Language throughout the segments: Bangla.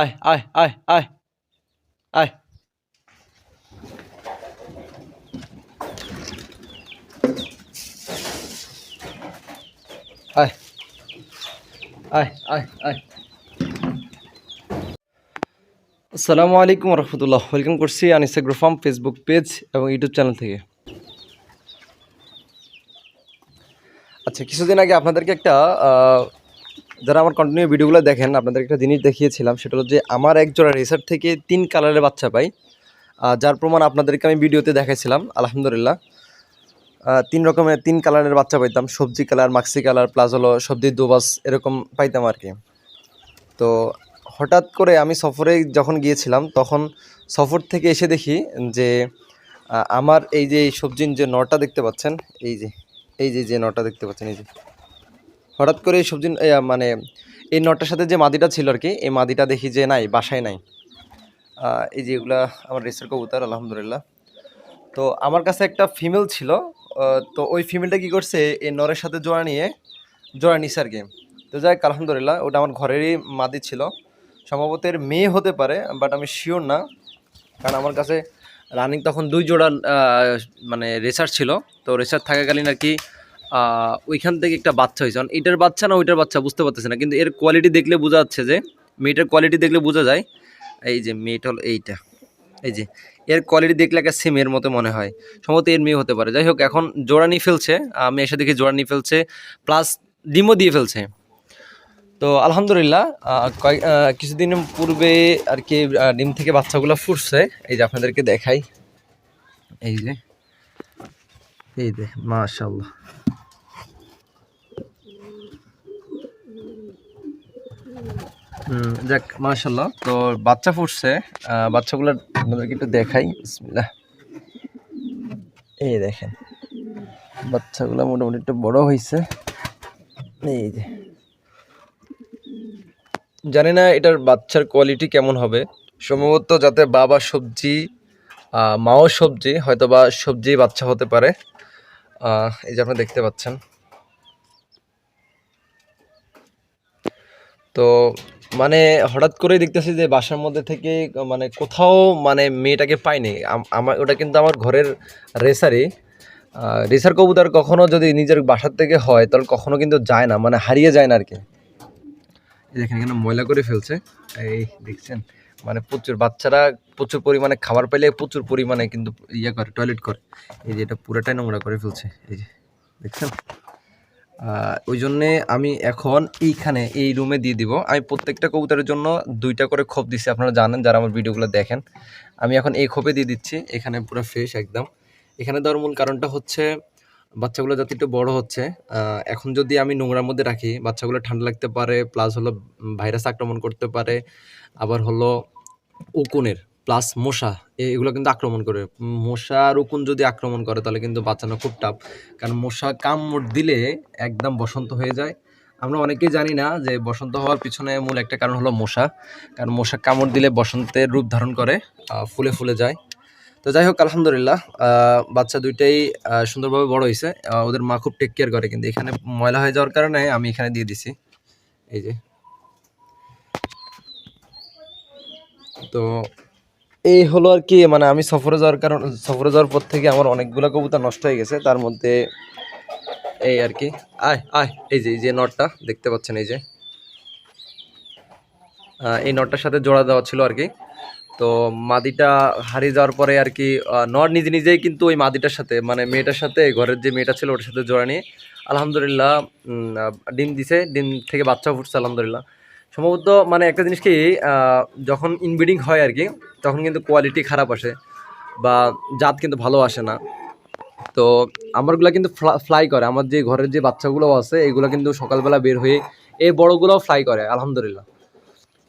আয় আয় আয় আয় আয়। আয় আয় আয় আয়। আসসালামু আলাইকুম রহমতুল্লাহ। ওয়েলকাম করছি আনিসা গ্রোফাম ফেসবুক পেজ এবং ইউটিউব চ্যানেল থেকে। আচ্ছা কিছুদিন আগে আপনাদেরকে একটা যারা আমার কন্টিনিউ ভিডিওগুলো দেখেন, আপনাদের একটা জিনিস দেখিয়েছিলাম, সেটা হলো যে আমার এক জোড়া রেসার থেকে তিন কালারের বাচ্চা পাই। যার প্রমাণ আপনাদেরকে আমি ভিডিওতে দেখাইছিলাম, আলহামদুলিল্লাহ। তিন রকমের, তিন কালারের বাচ্চা পাইতাম, সবজি কালার মাক্সি কালার প্লাস হলো সবজি, দুবাস, এরকম পাইতাম আর কি। তো হঠাৎ করে আমি সফরে যখন গিয়েছিলাম, তখন সফর থেকে এসে দেখি যে আমার এই যে সবজির যে নটা দেখতে পাচ্ছেন, এই যে এই যে যে নটা দেখতে পাচ্ছেন, এই যে। হঠাৎ করে এই সবজি মানে এই নটার সাথে যে মাদিটা ছিল আর কি, এই মাদিটা দেখি যে নাই, বাসায় নাই। এই যে আমার রেসের কবুতর, আলহামদুলিল্লাহ। তো আমার কাছে একটা ফিমেল ছিল তো ওই ফিমেলটা কি করছে, এই নরের সাথে জোড়া নিয়ে, জোড়া নিছে আর কি। তো যাই আলহামদুলিল্লাহ, ওটা আমার ঘরেরই মাদি ছিল। সম্ভবত এর মেয়ে হতে পারে, বাট আমি শিওর না। কারণ আমার কাছে রানিং তখন দুই জোড়া মানে রেসার ছিল। তো রেসার থাকাকালীন আর কি ওইখান থেকে একটা বাচ্চা হয়েছে। এটার বাচ্চা না, ওইটার বাচ্চা বুঝতে পারতেছি না, কিন্তু এর কোয়ালিটি দেখলে বোঝা যাচ্ছে যে, মেয়েটার কোয়ালিটি দেখলে বোঝা যায়। এই যে মেয়েটা হলো এইটা। এই যে, এর কোয়ালিটি দেখলে একটা সেম এর মতো মনে হয়। সম্ভবত এর মেয়ে হতে পারে। যাই হোক, এখন জোড়া নিয়ে ফেলছে আমি এসে দেখি জোড়া নিয়ে ফেলছে প্লাস ডিমও দিয়ে ফেলছে। তো আলহামদুলিল্লাহ কয়েক কিছুদিন পূর্বে আর কি ডিম থেকে বাচ্চাগুলো ফুটছে। এই যে আপনাদেরকে দেখাই। এই যে এই যে মাশাল্লাহ যাক মাশাল্লাহ তো বাচ্চা ফুটছে বাচ্চাগুলো আপনাদেরকে একটু দেখাই। বিসমিল্লাহ। এই দেখেন, বাচ্চাগুলো মোটামুটি একটু বড় হয়েছে এই যে। জানি না এটার বাচ্চার কোয়ালিটি কেমন হবে। সম্ভবত যাতে বাবা সবজি মাও সবজি হয়তো বা সবজি বাচ্চা হতে পারে। এই যে আপনারা দেখতে পাচ্ছেন। তো মানে হঠাৎ করেই দেখতেছি যে বাসার মধ্যে থেকে মানে কোথাও মানে মেয়েটাকে পাইনি। আমার ওটা কিন্তু আমার ঘরের রেসারি। রেসার কবুতর কখনো যদি নিজের বাসার থেকে হয়, তাহলে কখনো কিন্তু যায় না মানে হারিয়ে যায় না আর কি। দেখেন এখানে ময়লা করে ফেলছে। এই দেখছেন মানে প্রচুর বাচ্চারা প্রচুর পরিমাণে খাবার পাইলে প্রচুর পরিমাণে কিন্তু ইয়ে করে টয়লেট করে। এই যে এটা পুরোটাই নোংরা করে ফেলছে। এই যে দেখছেন? ওই জন্যে আমি এখন এইখানে, এই রুমে দিয়ে দিব। আমি প্রত্যেকটা কবুতরের জন্য দুইটা করে খোপ দিচ্ছি আপনারা জানেন, যারা আমার ভিডিওগুলো দেখেন। আমি এখন এই খোপে দিয়ে দিচ্ছি, এখানে পুরো ফ্রেশ একদম। এখানে দেওয়ার মূল কারণটা হচ্ছে, বাচ্চাগুলো যাতে একটু বড় হচ্ছে এখন যদি আমি নোংরার মধ্যে রাখি, বাচ্চাগুলো ঠান্ডা লাগতে পারে প্লাস হলো ভাইরাস আক্রমণ করতে পারে, আবার হলো উকুনের। প্লাস মশা এগুলো কিন্তু আক্রমণ করে। মশা আর উকুন যদি আক্রমণ করে, তাহলে কিন্তু বাঁচানো খুব টাফ কারণ মশা কামড় দিলে একদম বসন্ত হয়ে যায়। আমরা অনেকেই জানি না যে বসন্ত হওয়ার পিছনে মূল একটা কারণ হলো মশা। কারণ মশা কামড় দিলে বসন্তের রূপ ধারণ করে ফুলে ফুলে যায়। তো যাই হোক, আলহামদুলিল্লাহ বাচ্চা দুইটাই সুন্দরভাবে বড় হয়েছে। ওদের মা খুব টেক কেয়ার করে কিন্তু। এখানে ময়লা হয়ে যাওয়ার কারণে আমি এখানে দিয়ে দিছি। এই যে। তো এই হলো আর কি মানে আমি সফরে যাওয়ার কারণ, সফরে যাওয়ার পর থেকে আমার অনেকগুলো কবুতর নষ্ট হয়ে গেছে। তার মধ্যে এই আর কি, আয় আয়, এই যে এই যে নটটা, দেখতে পাচ্ছেন এই যে। এই নটটার সাথে জোড়া দেওয়া ছিল আর কি। তো মাদিটা হারিয়ে যাওয়ার পরে আর কি নট নিজে নিজেই কিন্তু ওই মাদিটার সাথে মানে মেয়েটার সাথে, ঘরের যে মেয়েটা ছিল ওটার সাথে জোড়া নিয়ে, আলহামদুলিল্লাহ ডিম দিছে, ডিম থেকে বাচ্চা ফুটছে, আলহামদুলিল্লাহ। সম্ভবত মানে একটা জিনিস কি যখন ইনব্রিডিং হয় আর কি, তখন কিন্তু কোয়ালিটি খারাপ আসে বা জাত কিন্তু ভালো আসে না। তো আমারগুলো কিন্তু ফ্লাই করে। আমার যে ঘরের যে বাচ্চাগুলো আছে, এগুলো কিন্তু সকালবেলা বের হয়ে এই বড়গুলোও ফ্লাই করে, আলহামদুলিল্লাহ।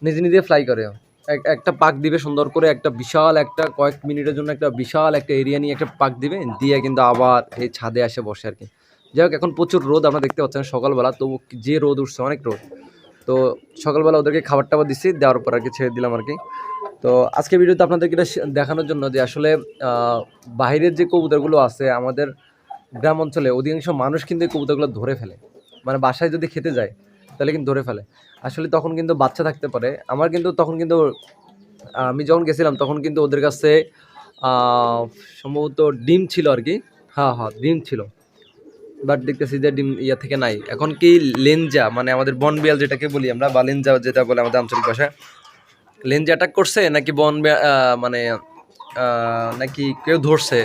নিজে নিজে ফ্লাই করে। এক- একটা পাক দিবে সুন্দর করে, একটা বিশাল একটা কয়েক মিনিটের জন্য একটা বিশাল একটা এরিয়া নিয়ে একটা পাক দিবে, দিয়ে কিন্তু আবার এই ছাদে আসে বসে আর কি। যাই হোক, এখন প্রচুর রোদ, আপনারা দেখতে পাচ্ছেন সকালবেলা তো যে রোদ উঠছে, অনেক রোদ। তো সকালবেলা ওদেরকে খাবার টাবার দিচ্ছি দেওয়ার পর আর কি ছেড়ে দিলাম আর কি। তো আজকে ভিডিওতে আপনাদেরকে এটা দেখানোর জন্য যে আসলে আহ, বাইরের যে কবুতরগুলো আছে আমাদের গ্রাম অঞ্চলে অধিকাংশ মানুষ কিন্তু এই কবুতরগুলো ধরে ফেলে। মানে বাসায় যদি খেতে যায় তাহলে কিন্তু ধরে ফেলে। আসলে তখন কিন্তু বাচ্চা থাকতে পারে। আমার কিন্তু তখন কিন্তু আমি যখন গেছিলাম তখন কিন্তু ওদের কাছে সম্ভবত ডিম ছিল আর কি। হ্যাঁ হ্যাঁ ডিম ছিল। বাট দেখতেছি যে ডিম ইয়া থেকে নাই। এখন কি লেনজা মানে আমাদের বনবিয়াল যেটাকে বলি আমরা, বা লেনজা যেটা বলে আমাদের আঞ্চলিক ভাষায়, লেনজা অ্যাটাক করছে নাকি বন মানে নাকি কেউ ধরছে?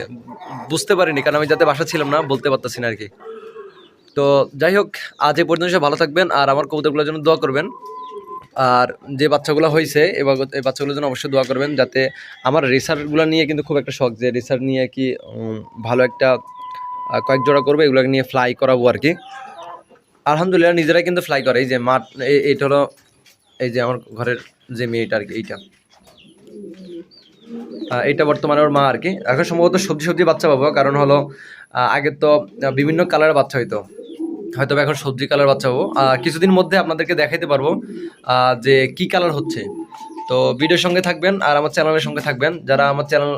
বুঝতে পারিনি, কারণ আমি যাতে বাসা ছিলাম না, বলতে পারতেছি না আর কি তো যাই হোক, আজ এ পর্যন্ত ভালো থাকবেন, আর আমার কবুতরগুলোর জন্য দোয়া করবেন। আর যে বাচ্চাগুলো হয়েছে এবার এই বাচ্চাগুলোর জন্য অবশ্যই দোয়া করবেন, যাতে আমার রেসারগুলো নিয়ে কিন্তু খুব একটা শখ, যে রেসার নিয়ে কি ভালো একটা কয়েক জোড়া করব, এগুলোকে নিয়ে ফ্লাই করাবো আর কি। আলহামদুলিল্লাহ নিজেরাই কিন্তু ফ্লাই করে, এই যে মাঠ এইটা হলো, এই যে আমার ঘরের যে মেয়েটা আর কি, এইটা। এইটা বর্তমানে ওর মা আর কি। এখন সম্ভবত সবজি সবজি বাচ্চা পাবো, কারণ হলো আগে তো বিভিন্ন কালারের বাচ্চা হইতো। হয়তো এখন সবজি কালার বাচ্চা পাবো। কিছুদিন মধ্যে আপনাদেরকে দেখাইতে পারব যে কি কালার হচ্ছে। তো ভিডিওর সঙ্গে থাকবেন আর আমার চ্যানেলের সঙ্গে থাকবেন। যারা আমার চ্যানেল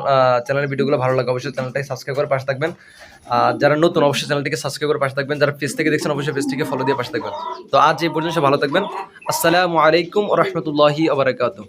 চ্যানেলের ভিডিওগুলো ভালো লাগে, অবশ্যই চ্যানেলটাকে সাবস্ক্রাইব করে পাশে থাকবেন। আর যারা নতুন, অবশ্যই চ্যানেলটিকে সাবস্ক্রাইব করে পাশে থাকবেন। যারা পেজ থেকে দেখছেন, অবশ্যই পেজটিকে ফলো দিয়ে পাশে থাকবেন। তো আজ এই পর্যন্ত ভালো থাকবেন। আসসালামু আলাইকুম রহমতুল্লাহি আবরাকাতুহ